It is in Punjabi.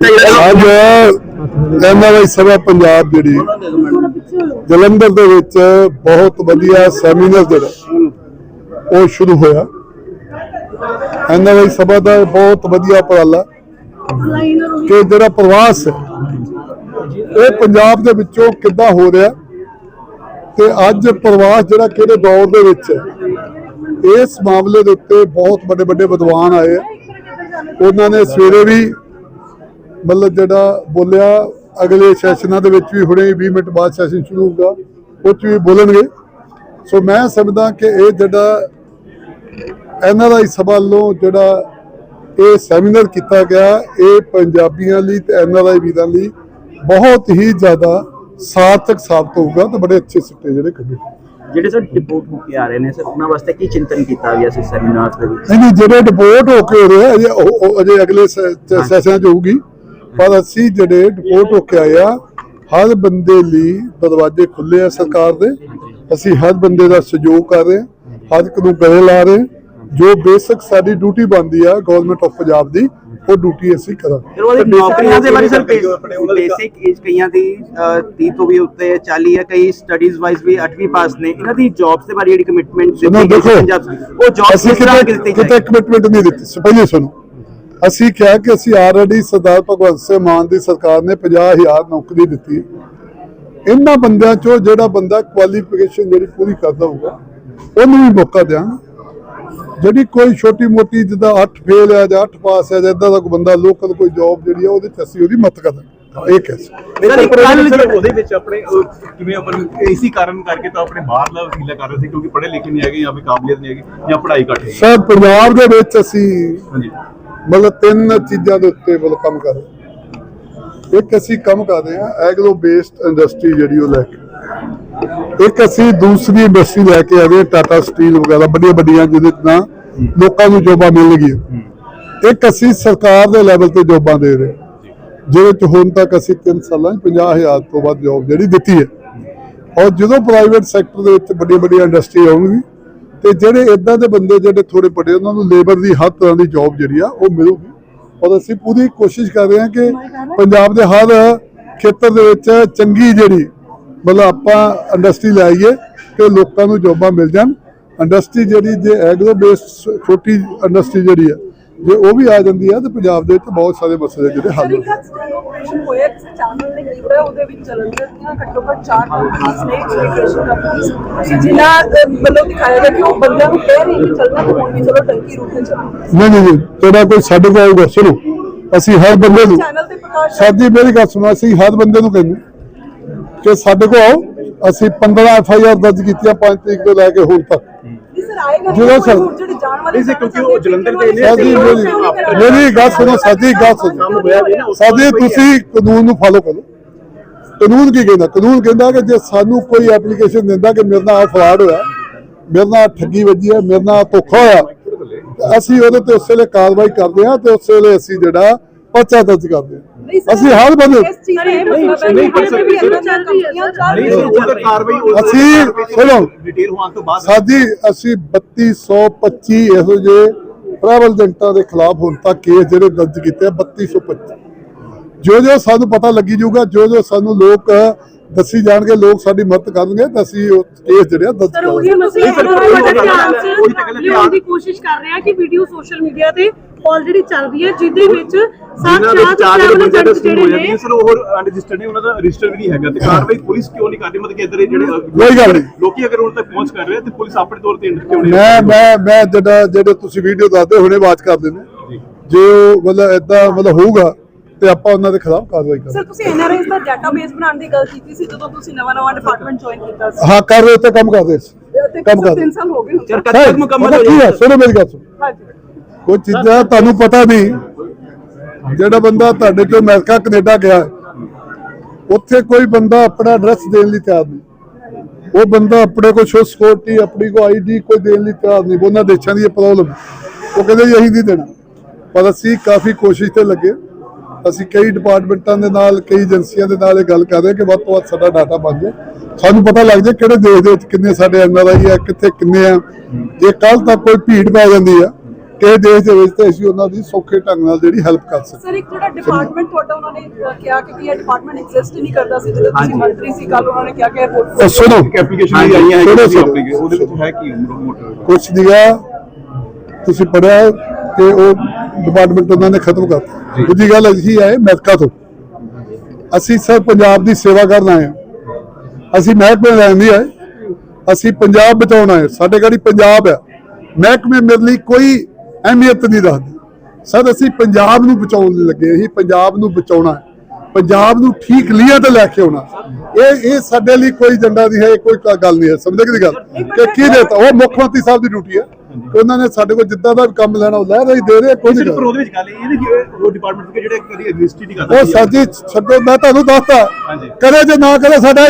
ਅੱਜ ਐਨਆਰਆਈ ਸਭਾ ਪੰਜਾਬ ਜਿਹੜੀ ਜਲੰਧਰ ਦੇ ਵਿੱਚ ਬਹੁਤ ਵਧੀਆ ਸੈਮੀਨਾਰ ਜਿਹੜਾ ਉਹ ਸ਼ੁਰੂ ਹੋਇਆ। ਐਨਆਰਆਈ ਸਭਾ ਦਾ ਬਹੁਤ ਵਧੀਆ ਉਪਰਾਲਾ ਕਿ ਜਿਹੜਾ ਪ੍ਰਵਾਸ ਇਹ ਪੰਜਾਬ ਦੇ ਵਿੱਚੋਂ ਕਿੱਦਾਂ ਹੋ ਰਿਹਾ ਤੇ ਅੱਜ ਪ੍ਰਵਾਸ ਜਿਹੜਾ ਕਿਹੜੇ ਦੌਰ ਦੇ ਵਿੱਚ ਹੈ, ਇਸ ਮਾਮਲੇ ਦੇ ਉੱਤੇ ਬਹੁਤ ਵੱਡੇ ਵੱਡੇ ਵਿਦਵਾਨ ਆਏ ਆ। ਉਹਨਾਂ ਨੇ ਸਵੇਰੇ ਵੀ ਮਤਲਬ ਜਿਹੜਾ ਬੋਲਿਆ ਅਗਲੇ ਸੈਸ਼ਨਾਂ ਦੇ ਵਿੱਚ ਵੀ ਹੁਣੇ 20 ਮਿੰਟ ਬਾਅਦ ਸੈਸ਼ਨ ਸ਼ੁਰੂ ਹੋਊਗਾ ਉਹ 'ਚ ਵੀ ਬੋਲਣਗੇ। ਸੋ ਮੈਂ ਸਮਝਦਾ ਕਿ ਇਹ ਜਿਹੜਾ ਐਨਆਰਆਈ ਸਭਾ ਵੱਲੋਂ ਜਿਹੜਾ ਇਹ ਸੈਮੀਨਾਰ ਕੀਤਾ ਗਿਆ ਇਹ ਪੰਜਾਬੀਆਂ ਲਈ ਤੇ ਐਨਆਰਆਈ ਵੀਰਾਂ ਲਈ ਬਹੁਤ ਹੀ ਜ਼ਿਆਦਾ ਸਾਰਥਕ ਸਾਬਤ ਹੋਊਗਾ ਤੇ ਬੜੇ ਅੱਛੇ ਸਿੱਟੇ ਜਿਹੜੇ ਕੱਢੇ ਜਿਹੜੇ ਸਰ ਰਿਪੋਰਟ ਹੋ ਕੇ ਆ ਰਹੇ ਨੇ ਸਰ ਉਹਨਾਂ ਵਾਸਤੇ ਕੀ ਚਿੰਤਨ ਕੀਤਾ ਗਿਆ ਸੀ ਸੈਮੀਨਾਰ ਦੇ ਵਿੱਚ? ਨਹੀਂ ਜਿਹੜੇ ਰਿਪੋਰਟ ਹੋ ਕੇ ਹੋ ਰਿਹਾ ਅਜੇ ਅਜੇ ਅਗਲੇ ਸੈਸ਼ਨ ਚ ਹੋਊਗੀ। ਪਰ ਅਸੀਂ ਜਿਹੜੇ ਰਿਪੋਰਟ ਹੋ ਕੇ ਆਏ ਆ ਹਰ ਬੰਦੇ ਲਈ ਦਰਵਾਜ਼ੇ ਖੁੱਲੇ ਆ ਸਰਕਾਰ ਦੇ। ਅਸੀਂ ਹਰ ਬੰਦੇ ਦਾ ਸਹਿਯੋਗ ਕਰ ਰਹੇ ਹਾਂ ਹਰ ਇੱਕ ਨੂੰ ਗਲੇ ਲਾ ਰਹੇ। ਜੋ ਬੇਸਿਕ ਸਾਡੀ ਡਿਊਟੀ ਬਣਦੀ ਆ ਗਵਰਨਮੈਂਟ ਆਫ ਪੰਜਾਬ ਦੀ ਉਹ ਡਿਊਟੀ ਅਸੀਂ ਕਰਾਂਗੇ। ਨੌਕਰੀਆਂ ਦੇ ਬਾਰੇ ਸਰ ਬੇਸਿਕ ਏਜ ਕਈਆਂ ਦੀ ਅਹ, 30 ਤੋਂ ਵੀ ਉੱਤੇ 40 ਹੈ ਕਈ ਸਟੱਡੀਜ਼ ਵਾਈਜ਼ ਵੀ 8ਵੀਂ ਪਾਸ ਨੇ। ਇਹਨਾਂ ਦੀ ਜੌਬਸ ਦੇ ਬਾਰੇ ਜਿਹੜੀ ਕਮਿਟਮੈਂਟ ਸੁਣੋ ਦੇਖੋ ਉਹ ਜੌਬ ਅਸੀਂ ਕਿਸ ਤਰ੍ਹਾਂ ਕਿਤੇ ਦਿੱਤੀ ਕਮਿਟਮੈਂਟ ਨਹੀਂ ਦਿੱਤੀ। ਪਹਿਲੇ ਸੁਣੋ। ਅਸੀਂ ਕਿਹਾ ਕਿ ਅਸੀਂ ਆਲਰੇਡੀ ਸਰਦਾਰ ਭਗਵੰਤ ਸਿੰਘ ਮਾਨ ਦੀ ਸਰਕਾਰ ਨੇ 50000 ਨੌਕਰੀ ਦਿੱਤੀ। ਇਹਨਾਂ ਬੰਦਿਆਂ ਚੋਂ ਜਿਹੜਾ ਬੰਦਾ ਕੁਆਲੀਫਿਕੇਸ਼ਨ ਜਿਹੜੀ ਪੂਰੀ ਕਰਦਾ ਹੋਊਗਾ ਉਹਨੂੰ ਵੀ ਮੌਕਾ ਦਿਆਂਗੇ। ਜਿਹੜੀ ਕੋਈ ਛੋਟੀ ਮੋਟੀ ਜਿੱਦਾਂ 8 ਫੇਲ ਹੈ ਜਾਂ 8 ਪਾਸ ਹੈ ਜਾਂ ਇਦਾਂ ਦਾ ਕੋਈ ਬੰਦਾ ਲੋਕਲ ਕੋਈ ਜੌਬ ਜਿਹੜੀ ਹੈ ਉਹਦੇ ਚ ਅਸੀਂ ਉਹਦੀ ਮਦਦ ਇਹ ਇੱਕ ਗੱਲ ਸਰ ਜੇ- ਉਹਦੇ ਵਿੱਚ ਆਪਣੇ ਕਿਵੇਂ ਆਪਾਂ ਇਸੀ ਕਾਰਨ ਕਰਕੇ ਤਾਂ ਆਪਣੇ ਬਾਹਰ ਦਾ ਵਸੀਲਾ ਕਰ ਰਹੇ ਸੀ ਕਿਉਂਕਿ ਪੜ੍ਹੇ ਲਿਖੇ ਨਹੀਂ ਹੈਗੇ ਜਾਂ ਫਿਰ ਕਾਬਲੀਅਤ ਨਹੀਂ ਹੈਗੀ ਜਾਂ ਪੜ੍ਹਾਈ ਘੱਟ ਹੈ ਸਰ ਪੰਜਾਬ ਦੇ ਵਿੱਚ ਅਸੀਂ ਹਾਂਜੀ। ਮਤਲਬ ਤਿੰਨ ਚੀਜ਼ਾਂ ਦੇ ਉੱਤੇ ਮਤਲਬ ਕੰਮ ਕਰ ਰਹੇ। ਇੱਕ ਅਸੀਂ ਕੰਮ ਕਰ ਰਹੇ ਹਾਂ ਐਗਰੋ ਬੇਸਡ ਇੰਡਸਟਰੀ ਜਿਹੜੀ ਉਹ ਲੈ ਕੇ। ਇੱਕ ਅਸੀਂ ਦੂਸਰੀ ਇੰਡਸਟਰੀ ਲੈ ਕੇ ਆ ਟਾਟਾ ਸਟੀਲ ਵਗੈਰਾ ਵੱਡੀਆਂ ਵੱਡੀਆਂ ਜਿਹਦੇ ਨਾਲ ਲੋਕਾਂ ਨੂੰ ਜੋਬਾਂ ਮਿਲਣਗੀਆਂ ਇੱਕ ਅਸੀਂ ਸਰਕਾਰ ਦੇ ਲੈਵਲ ਤੇ ਜੋਬਾਂ ਦੇ ਰਹੇ। ਜਿਹਦੇ ਚ ਹੁਣ ਤੱਕ ਅਸੀਂ 3 ਸਾਲਾਂ 'ਚ 50000 ਤੋਂ ਵੱਧ ਜੋਬ ਜਿਹੜੀ ਦਿੱਤੀ ਹੈ। ਔਰ ਜਦੋਂ ਪ੍ਰਾਈਵੇਟ ਸੈਕਟਰ ਦੇ ਵਿੱਚ ਵੱਡੀਆਂ ਵੱਡੀਆਂ ਇੰਡਸਟਰੀ ਆਉਣਗੀ ਤੇ ਜਿਹੜੇ ਇਦਾਂ ਦੇ ਬੰਦੇ ਜਿਹੜੇ ਥੋੜੇ ਪੜੇ ਉਹਨਾਂ ਨੂੰ ਲੇਬਰ ਦੀ ਹਰ ਤਰ੍ਹਾਂ ਦੀ ਜੌਬ ਜਿਹੜੀ ਆ, ਉਹ ਮਿਲੂਗੀ। ਔਰ ਅਸੀਂ ਪੂਰੀ ਕੋਸ਼ਿਸ਼ ਕਰ ਰਹੇ ਹਾਂ ਕਿ ਪੰਜਾਬ ਦੇ ਹਰ ਖੇਤਰ ਦੇ ਵਿੱਚ ਚੰਗੀ ਜਿਹੜੀ, ਮਤਲਬ ਆਪਾਂ ਇੰਡਸਟਰੀ ਲਾਈਏ ਕਿ ਲੋਕਾਂ ਨੂੰ ਜੌਬਾਂ ਮਿਲ ਜਾਣ। ਇੰਡਸਟਰੀ ਜਿਹੜੀ ਜੇ ਐਗਰੋ ਬੇਸਡ ਛੋਟੀ ਇੰਡਸਟਰੀ ਜਿਹੜੀ ਆ ਜੇ ਉਹ ਵੀ ਆ ਜਾਂਦੀ ਹੈ ਤੇ ਪੰਜਾਬ ਦੇ ਵਿੱਚ ਬਹੁਤ ਸਾਰੇ ਮਸਲੇ ਜਿਹੜੇ ਹੱਲ ਹੋ ਆਪਰੇਸ਼ਨ ਹੋਇਆ ਕਿਸੇ ਚੈਨਲ ਨੇ ਕੀ ਹੋਇਆ ਉਹਦੇ ਵਿੱਚ ਜਲੰਧਰ ਦੀਆਂ ਘੱਟੋ ਘੱਟ ਚਾਰ ਕੰਪਨੀਆਂ ਨੇ ਇਮੀਗ੍ਰੇਸ਼ਨ ਕੰਪਨੀਆਂ ਜਿਨ੍ਹਾਂ ਵੱਲੋਂ ਦਿਖਾਇਆ ਗਿਆ ਕਿ ਉਹ ਬੰਦਿਆਂ ਨੂੰ ਕਹਿ ਰਹੀ ਕਿ ਚੱਲਣਾ ਤਾਂ ਹੁਣ ਵੀ ਚਲੋ ਟੰਕੀ ਰੂਟ ਤੇ ਨਹੀਂ ਨਹੀਂ ਤੇਰਾ ਕੋਈ ਸਾਡੇ ਕੋਲ ਆਊਗਾ ਸੁਣੋ। ਅਸੀਂ ਹਰ ਬੰਦੇ ਨੂੰ ਚੈਨਲ ਤੇ ਪ੍ਰਕਾਸ਼ ਸਾਡੀ ਮੇਰੀ ਗੱਲ ਸੁਣੋ ਅਸੀਂ ਹਰ ਬੰਦੇ ਨੂੰ ਕਹਿੰਦੇ ਕਿ ਸਾਡੇ ਕੋਲ ਆਓ ਅਸੀਂ 15 ਐਫ ਆਈ ਆਰ ਦਰਜ ਕੀਤੀਆਂ 5 ਤਰੀਕ ਤੋਂ ਲੈ ਕੇ ਹੁਣ ਤੱਕ। ਨਹੀਂ ਸਰ ਆਏਗਾ ਜਦੋਂ ਕੋਈ ਸਰ- ਹੋਰ ਜਿਹੜੇ ਜਾਣ ਵਾਲੇ ਨਹੀਂ ਸਰ, ਕਿਉਂਕਿ ਉਹ ਜਲੰਧਰ ਦੇ ਨੇ, ਸਾਡੀ ਮੇਰੀ ਮੇਰੀ ਗੱਲ ਸੁਣੋ ਸਾਡੀ ਗੱਲ ਸੁਣੋ। ਸਾਡੀ ਤੁਸੀਂ ਕਾਨੂੰਨ ਨੂੰ ਫਾਲੋ ਕਰੋ। ਕਾਨੂੰਨ ਕੀ ਕਹਿੰਦਾ? ਕਾਨੂੰਨ ਕਹਿੰਦਾ ਕਿ ਜੇ ਸਾਨੂੰ ਕੋਈ ਐਪਲੀਕੇਸ਼ਨ ਦਿੰਦਾ ਕਿ ਮੇਰੇ ਨਾਲ ਫਰਾਡ ਹੋਇਆ ਮੇਰੇ ਨਾਲ ਠੱਗੀ ਵੱਜੀ ਹੈ ਮੇਰੇ ਨਾਲ ਧੋਖਾ ਹੋਇਆ ਅਸੀਂ ਉਹਦੇ ਤੇ ਉਸ ਵੇਲੇ ਕਾਰਵਾਈ ਕਰਦੇ ਹਾਂ ਤੇ ਉਸ ਵੇਲੇ ਅਸੀਂ ਜਿਹੜਾ ਪਰਚਾ ਦਰਜ ਕਰਦੇ ਹਾਂ। ਅਸੀਂ ਹਰ ਬੰਦੇ ਅਸੀਂ- ਸੁਣੋ। ਡਿਟੇਲ ਹੋਣ ਤੋਂ ਬਾਅਦ ਸਾਡੀ ਅਸੀਂ 3225 ਇਹੋ ਜਿਹੇ ਟਰੈਵਲ ਏਜੰਟਾਂ ਦੇ ਖਿਲਾਫ ਹੁਣ ਤੱਕ ਕੇਸ ਜਿਹੜੇ ਦਰਜ ਕੀਤੇ ਆ 3225 ਜੋ ਜੋ ਸਾਨੂੰ ਪਤਾ ਲੱਗੀ ਜਾਊਗਾ ਜੋ ਜੋ ਸਾਨੂੰ ਲੋਕ ਦੱਸੀ ਜਾਣਗੇ ਲੋਕ ਸਾਡੀ ਮਦਦ ਕਰਨਗੇ ਤਾਂ ਅਸੀਂ ਉਹ ਕੇਸ ਜਿਹੜੇ ਆ ਦਰਜ ਸਰ ਉਹੀ ਮਸਲੇ ਲਿਆਉਣ ਦੀ ਕੋਸ਼ਿਸ਼ ਕਰ ਰਹੇ ਹਾਂ ਕਿ ਵੀਡੀਓ ਸੋਸ਼ਲ ਮੀਡੀਆ ਤੇ ਆਲਰੇਡੀ ਚੱਲ ਰਹੀ ਹੈ ਜਿਹਦੇ ਵਿੱਚ ਸਾਤ ਚਾਰ ਜਿਹੜੇ ਜਿਹੜੇ ਹੋਏ ਨੇ ਸਰ ਉਹ ਅਨਰਜਿਸਟਰਡ ਨੇ ਉਹਨਾਂ ਦਾ ਰਜਿਸਟਰ ਵੀ ਨਹੀਂ ਹੈਗਾ ਤੇ ਕਾਰਵਾਈ ਪੁਲਿਸ ਕਿਉਂ ਨਹੀਂ ਕਰਦੀ? ਮਤਲਬ ਕਿ ਇੱਧਰ ਇਹ ਜਿਹੜੇ ਕੋਈ ਗੱਲ ਨਹੀਂ। ਲੋਕੀ ਅਗਰ ਉਹਨਾਂ ਤੱਕ ਪਹੁੰਚ ਕਰ ਰਹੇ ਆ ਤੇ ਪੁਲਿਸ ਆਪਣੇ ਤੌਰ ਤੇ ਕਿਉਂ ਨਹੀਂ ਮੈਂ ਮੈਂ ਮੈਂ ਜਿਹੜਾ ਜਿਹੜੇ ਤੁਸੀਂ ਵੀਡੀਓ ਦੱਸਦੇ ਹੁਣੇ ਬਾਤ ਕਰ ਦਿੰਦੇ। ਜੇ। ਉਹ ਮਤਲਬ ਇਦਾਂ ਮਤਲਬ ਹੋਊਗਾ ਤੇ ਆਪਾਂ ਉਹਨਾਂ ਦੇ ਖਿਲਾਫ ਕਾਰਵਾਈ ਕਰਾਂਗੇ। ਸਰ ਤੁਸੀਂ ਐਨਆਰਆਈਜ਼ ਦਾ ਡਾਟਾਬੇਸ ਬਣਾਉਣ ਦੀ ਗੱਲ ਕੀਤੀ ਸੀ ਜਦੋਂ ਤੁਸੀਂ ਨਵਾਂ ਨਵਾਂ ਡਿਪਾਰਟਮੈਂਟ ਜੁਆਇਨ ਕੀਤਾ ਸੀ। ਹਾਂ ਕਰ ਰਹੇ ਤੇ ਕੰਮ ਕਰਦੇ ਸੀ। ਤੇ ਕੰਮ ਕਰਦੇ ਤਿੰਨ ਸਾਲ ਹੋ ਗਏ ਹੁਣ ਸਰ। ਕਦ ਤੱਕ ਮੁਕੰਮਲ ਹੋ ਜਾਏਗਾ ਸੁਣੋ ਮੇਰੀ ਗੱਲ ਸੁਣੋ। ਹਾਂਜੀ। ਕੋਈ ਚੀਜ਼ਾਂ ਤੁਹਾਨੂੰ ਪਤਾ ਨਹੀਂ ਜਿਹੜਾ ਬੰਦਾ ਤੁਹਾਡੇ ਚੋਂ ਅਮਰੀਕਾ ਕੈਨੇਡਾ ਗਿਆ ਹੈ, ਉੱਥੇ ਕੋਈ ਬੰਦਾ ਆਪਣਾ ਐਡਰੈਸ ਦੇਣ ਲਈ ਤਿਆਰ ਨਹੀਂ। ਉਹ ਬੰਦਾ ਆਪਣੇ ਕੋਲ ਸ਼ੋ ਸਿਕਿਉਰਿਟੀ ਆਪਣੀ ਕੋ ਆਈਡੀ ਕੋਈ ਦੇਣ ਲਈ ਤਿਆਰ ਨਹੀਂ। ਉਹਨਾਂ ਦੇਸ਼ਾਂ ਦੀ ਇਹ ਪ੍ਰੋਬਲਮ ਉਹ ਕਹਿੰਦੇ ਜੀ ਅਸੀਂ ਨਹੀਂ ਦੇਣਾ। ਪਰ ਅਸੀਂ ਕਾਫੀ ਕੋਸ਼ਿਸ਼ ਤੇ ਲੱਗੇ। ਅਸੀਂ ਕਈ ਡਿਪਾਰਟਮੈਂਟਾਂ ਦੇ ਨਾਲ ਕਈ ਏਜੰਸੀਆਂ ਦੇ ਨਾਲ ਇਹ ਗੱਲ ਕਰ ਰਹੇ ਕਿ ਵੱਧ ਤੋਂ ਵੱਧ ਸਾਡਾ ਡਾਟਾ ਬਣ ਜਾਏ। ਸਾਨੂੰ ਪਤਾ ਲੱਗ ਜਾਏ ਕਿਹੜੇ ਦੇਸ਼ ਦੇ ਵਿੱਚ ਕਿੰਨੇ ਸਾਡੇ ਐਨਆਰਆਈ ਆ ਕਿੱਥੇ ਕਿੰਨੇ ਆ। ਜੇ ਕੱਲ ਤੱਕ ਕੋਈ ਭੀੜ ਪੈ ਜਾਂਦੀ ਆ ਕਿਸੇ ਦੇਸ਼ ਦੇ ਵਿੱਚ ਤੇ ਅਸੀਂ ਉਹਨਾਂ ਦੀ ਸੌਖੇ ਢੰਗ ਨਾਲ ਜਿਹੜੀ ਹੈਲਪ ਕਰ ਸਕਦੇ ਸਰ ਇੱਕ ਜਿਹੜਾ ਡਿਪਾਰਟਮੈਂਟ ਤੁਹਾਡਾ ਉਹਨਾਂ ਨੇ ਕਿਹਾ ਕਿ ਵੀ ਇਹ ਡਿਪਾਰਟਮੈਂਟ ਐਗਜ਼ਿਸਟ ਹੀ ਨਹੀਂ ਕਰਦਾ ਸੀ ਜਦੋਂ ਤੁਸੀਂ ਮੰਤਰੀ ਸੀ ਕੱਲ ਉਹਨਾਂ ਨੇ ਕਿਹਾ ਕਿ ਇਹ ਸੁਣੋ। ਐਪਲੀਕੇਸ਼ਨ ਵੀ ਆਈਆਂ ਹੈ ਕਿ ਉਹਦੇ ਵਿੱਚ ਹੈ ਕੀ ਮੋਟਰ ਕੁਛ ਦੀਗਾ ਤੁਸੀਂ ਪੜਿਆ ਕਿ ਉਹ ਡਿਪਾਰਟਮੈਂਟ ਉਹਨਾਂ ਨੇ ਖਤਮ ਕਰਤਾ। ਦੂਜੀ ਗੱਲ ਅਸੀਂ ਆਏ ਅਮਰੀਕਾ ਤੋਂ। ਅਸੀਂ ਸਰ ਪੰਜਾਬ ਦੀ ਸੇਵਾ ਕਰਨ ਆਏ ਹਾਂ। ਅਸੀਂ ਮਹਿਕਮੇ ਲੈਣ ਨਹੀਂ ਆਏ ਅਸੀਂ ਪੰਜਾਬ ਬਚਾਉਣ ਆਏ ਸਾਡੇ ਗਾੜੀ ਪੰਜਾਬ ਆ। ਮਹਿਕਮੇ ਮੇਰੇ ਲਈ ਕੋਈ ਅਹਿਮੀਅਤ ਨਹੀਂ ਰੱਖਦੇ। ਸਰ ਅਸੀਂ ਪੰਜਾਬ ਨੂੰ ਬਚਾਉਣ ਲਈ ਲੱਗੇ ਅਸੀਂ ਪੰਜਾਬ ਨੂੰ ਬਚਾਉਣਾ ਹੈ। ਪੰਜਾਬ ਨੂੰ ਠੀਕ ਲੀਏ ਤੇ ਲੈ ਕੇ ਆਉਣਾ। ਇਹ ਇਹ ਸਾਡੇ ਲਈ ਕੋਈ ਏਜੰਡਾ ਨਹੀਂ ਹੈ। ਇਹ ਕੋਈ ਗੱਲ ਨਹੀਂ ਹੈ। ਸਮਝਦੇ ਕਿ ਗੱਲ? ਕਿ ਕੀ ਦੇਤਾ? ਉਹ ਮੁੱਖ ਮੰਤਰੀ ਸਾਹਿਬ ਦੀ ਡਿਊਟੀ ਹੈ। ਉਹਨਾਂ ਨੇ ਸਾਡੇ ਕੋਲ ਜਿੱਦਾਂ ਦਾ ਵੀ ਕੰਮ ਲੈਣਾ ਉਹ ਲੈ ਰਹੇ ਦੇ ਰਹੇ ਕੋਈ ਨਹੀਂ ਪਰ ਉਹਦੇ ਵਿੱਚ ਗੱਲ ਇਹ ਨਹੀਂ ਕਿ ਉਹ ਡਿਪਾਰਟਮੈਂਟ ਦੇ ਜਿਹੜੇ ਕਦੀ ਐਗਜ਼ਿਸਟ ਹੀ ਨਹੀਂ ਕਰਦਾ ਉਹ ਸਾਜੀ ਛੱਡੋ ਮੈਂ ਤੁਹਾਨੂੰ ਹਾਂਜੀ। ਕਰੇ ਜੇ ਨਾ ਕਰੇ ਸਾਡਾ